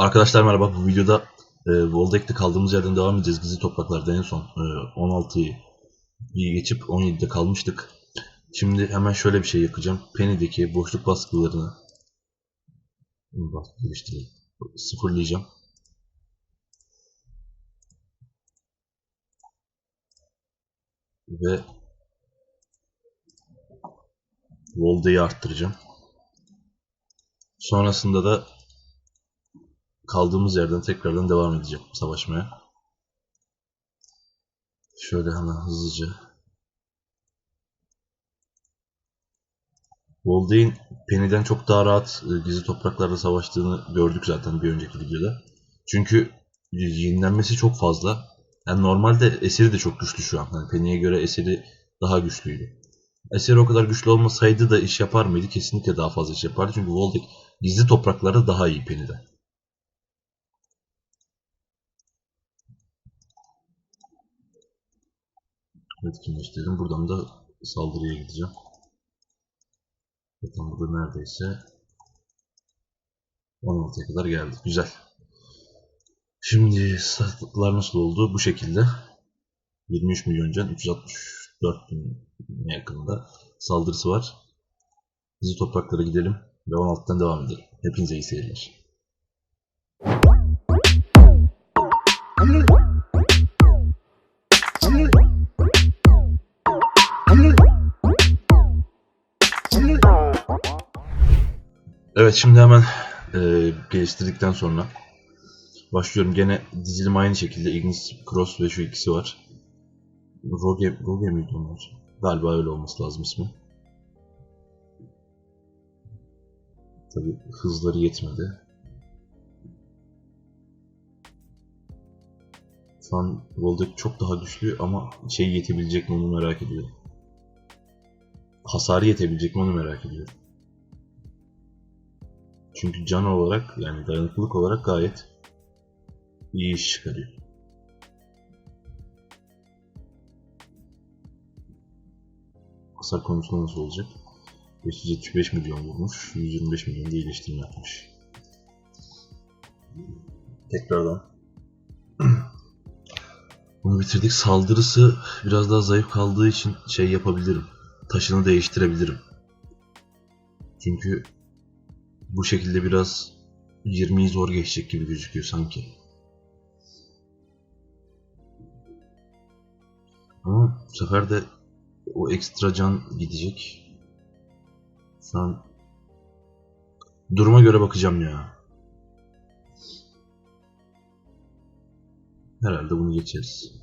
Arkadaşlar merhaba. Bu videoda e, Voldeck'te kaldığımız yerden devam edeceğiz. Gizli topraklarda en son e, 16'yı iyi geçip 17'de kalmıştık. Şimdi hemen şöyle bir şey yapacağım. Penny'deki boşluk baskılarını bak geliştireyim. Sıfırlayacağım. Ve Volde'yi arttıracağım. Sonrasında da kaldığımız yerden tekrardan devam edeceğim savaşmaya. Şöyle hemen hızlıca. Volde'in Penny'den çok daha rahat e, gizli topraklarda savaştığını gördük zaten bir önceki videoda. Çünkü yenilenmesi çok fazla. Yani normalde eseri de çok güçlü şu an. Yani Penny'e göre eseri daha güçlüydü. Eseri o kadar güçlü olmasaydı da iş yapar mıydı? Kesinlikle daha fazla iş yapardı. Çünkü Voldeck gizli topraklarda daha iyi Penny'den. Etkinleştirdim. Buradan da saldırıya gideceğim. Zaten burada neredeyse 16'ya kadar geldi. Güzel. Şimdi sattıklar nasıl oldu? Bu şekilde. 23 milyon can, 364 bin yakında saldırısı var. Bizi topraklara gidelim ve 16'dan devam edelim. Hepinize iyi seyirler. Evet şimdi hemen e, geliştirdikten sonra başlıyorum. Gene dizilim aynı şekilde. Ignis Cross ve şu ikisi var. Roge, Roge miydi onlar? Galiba öyle olması lazım ismi. Tabi hızları yetmedi. Şu an Voldeck çok daha güçlü ama şey yetebilecek mi onu merak ediyorum. Hasarı yetebilecek mi onu merak ediyorum. Çünkü can olarak yani dayanıklılık olarak gayet iyi iş çıkarıyor. Hasar konusunda nasıl olacak? 575 milyon vurmuş, 125 milyon da iyileştirme yapmış. Tekrardan. Bunu bitirdik. Saldırısı biraz daha zayıf kaldığı için şey yapabilirim. Taşını değiştirebilirim. Çünkü bu şekilde biraz 20'yi zor geçecek gibi gözüküyor sanki. Ama bu sefer de o ekstra can gidecek. Şu an duruma göre bakacağım ya. Herhalde bunu geçeriz.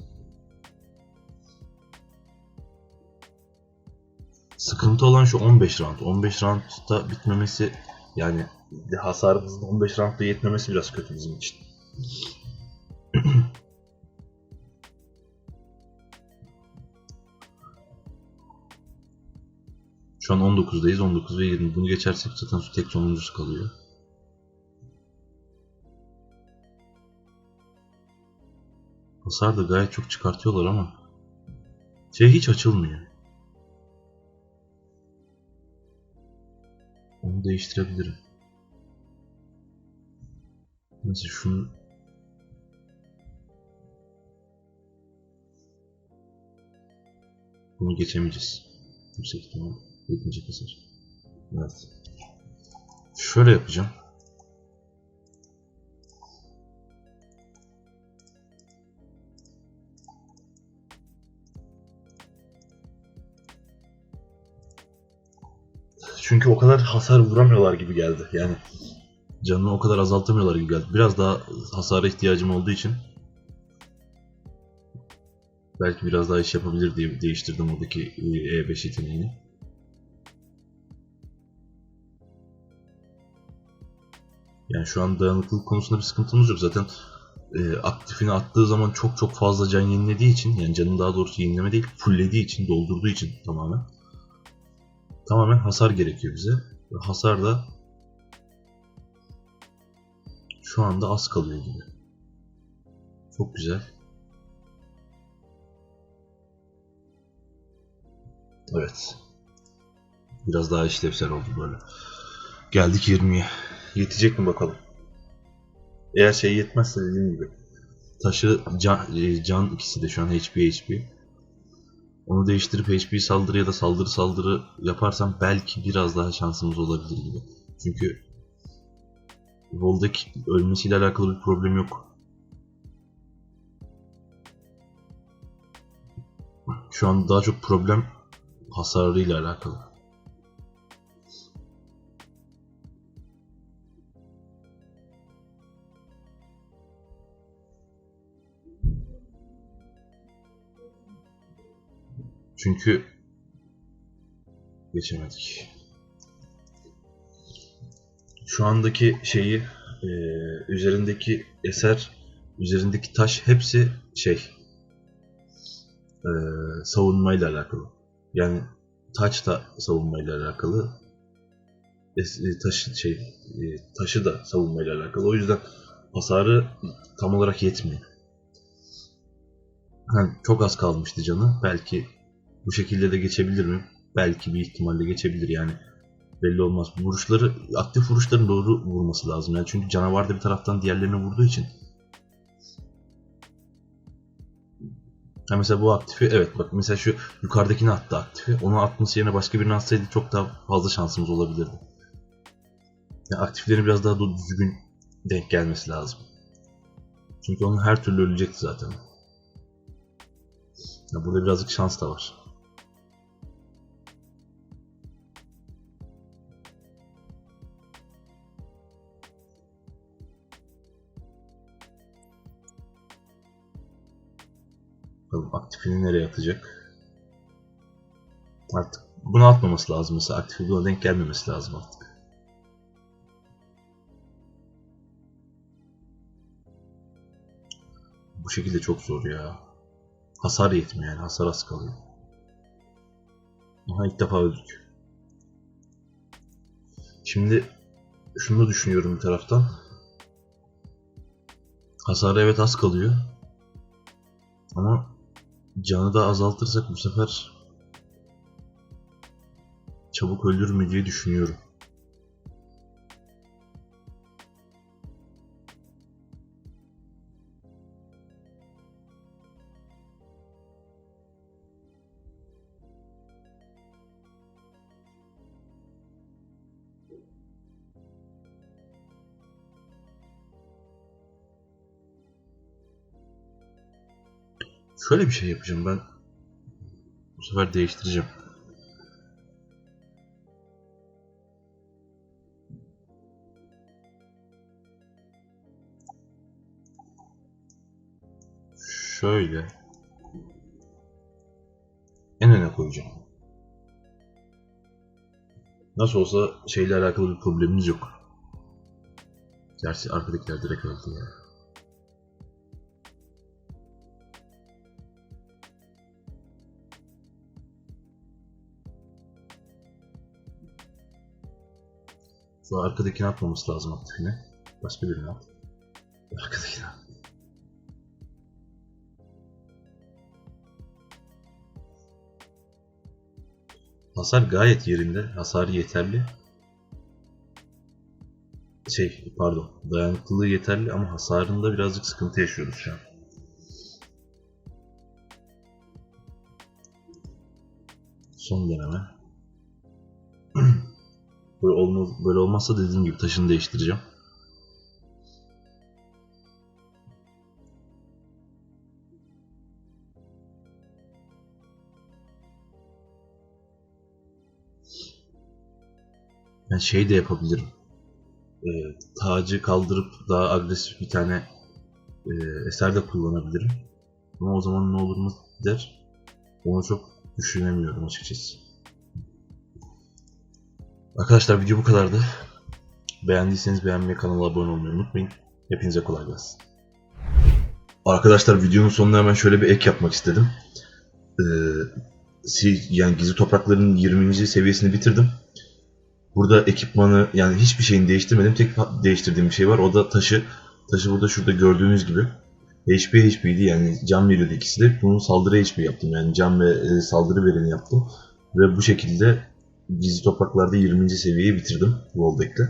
Sıkıntı olan şu 15 round. 15 roundda bitmemesi yani hasarımızın 15 roundda yetmemesi biraz kötü bizim için. Şu an 19'dayız. 19 ve 20. Bunu geçersek zaten tek sonuncusu kalıyor. Hasar da gayet çok çıkartıyorlar ama şey hiç açılmıyor. Değiştirebilirim. Mesela şunu Bunu geçemeyeceğiz. Yüksek ihtimal yetmeyecek hasar. Evet. Şöyle yapacağım. Çünkü o kadar hasar vuramıyorlar gibi geldi. Yani canını o kadar azaltamıyorlar gibi geldi. Biraz daha hasara ihtiyacım olduğu için belki biraz daha iş yapabilir diye değiştirdim oradaki E5 yeteneğini. Yani şu an dayanıklılık konusunda bir sıkıntımız yok. Zaten e, aktifini attığı zaman çok çok fazla can yenilediği için yani canın daha doğrusu yenileme değil fulllediği için doldurduğu için tamamen tamamen hasar gerekiyor bize. Ve hasar da şu anda az kalıyor gibi. Çok güzel. Evet. Biraz daha işlevsel oldu böyle. Geldik 20'ye. Yetecek mi bakalım. Eğer şey yetmezse dediğim gibi taşı can, e, can ikisi de şu an HP HP. Onu değiştirip HP saldırı ya da saldırı saldırı yaparsam belki biraz daha şansımız olabilir gibi. Çünkü Vol'daki ölmesiyle alakalı bir problem yok. Şu an daha çok problem hasarıyla alakalı. Çünkü geçemedik. Şu andaki şeyi e, üzerindeki eser, üzerindeki taş hepsi şey e, savunmayla alakalı. Yani taç da savunmayla alakalı. E, taşı şey e, taşı da savunmayla alakalı. O yüzden hasarı tam olarak yetmiyor. Yani çok az kalmıştı canı. Belki bu şekilde de geçebilir mi? Belki bir ihtimalle geçebilir yani. Belli olmaz. Vuruşları, aktif vuruşların doğru vurması lazım. Yani çünkü canavar da bir taraftan diğerlerine vurduğu için. Ha mesela bu aktifi, evet bak mesela şu yukarıdakini attı aktifi. Onu atması yerine başka birini atsaydı çok daha fazla şansımız olabilirdi. Yani aktiflerin biraz daha düzgün denk gelmesi lazım. Çünkü onun her türlü ölecekti zaten. Ya burada birazcık şans da var. Aktifini nereye atacak? Artık bunu atmaması lazım mesela. Aktifi buna denk gelmemesi lazım artık. Bu şekilde çok zor ya. Hasar yetmiyor yani. Hasar az kalıyor. Aha ilk defa öldük. Şimdi şunu düşünüyorum bir taraftan. Hasarı evet az kalıyor. Ama canı da azaltırsak bu sefer çabuk diye düşünüyorum. Şöyle bir şey yapacağım ben. Bu sefer değiştireceğim. Şöyle. En öne koyacağım. Nasıl olsa şeyle alakalı bir problemimiz yok. Gerçi arkadakiler direkt öldü ya. Şu arkadakini atmaması lazım aktifine. Başka birini at. Arkadakini at. Hasar gayet yerinde. Hasarı yeterli. Şey pardon. Dayanıklılığı yeterli ama hasarında birazcık sıkıntı yaşıyoruz şu an. Son deneme. Böyle, olmaz, böyle olmazsa dediğim gibi taşını değiştireceğim. Ben şey de yapabilirim. Ee, tacı kaldırıp daha agresif bir tane e, eser de kullanabilirim. Ama o zaman ne olur mu der. Onu çok düşünemiyorum açıkçası. Arkadaşlar video bu kadardı. Beğendiyseniz beğenmeyi, kanala abone olmayı unutmayın. Hepinize kolay gelsin. Arkadaşlar videonun sonuna hemen şöyle bir ek yapmak istedim. Ee, yani gizli toprakların 20. seviyesini bitirdim. Burada ekipmanı yani hiçbir şeyini değiştirmedim. Tek değiştirdiğim bir şey var. O da taşı. Taşı burada şurada gördüğünüz gibi. HP HP'ydi yani can veriyordu ikisi de. Bunun saldırı HP yaptım. Yani can ve e, saldırı vereni yaptım. Ve bu şekilde gizli topraklarda 20. seviyeyi bitirdim Voldeck'le.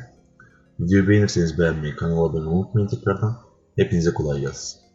Videoyu beğenirseniz beğenmeyi, kanala abone olmayı unutmayın tekrardan. Hepinize kolay gelsin.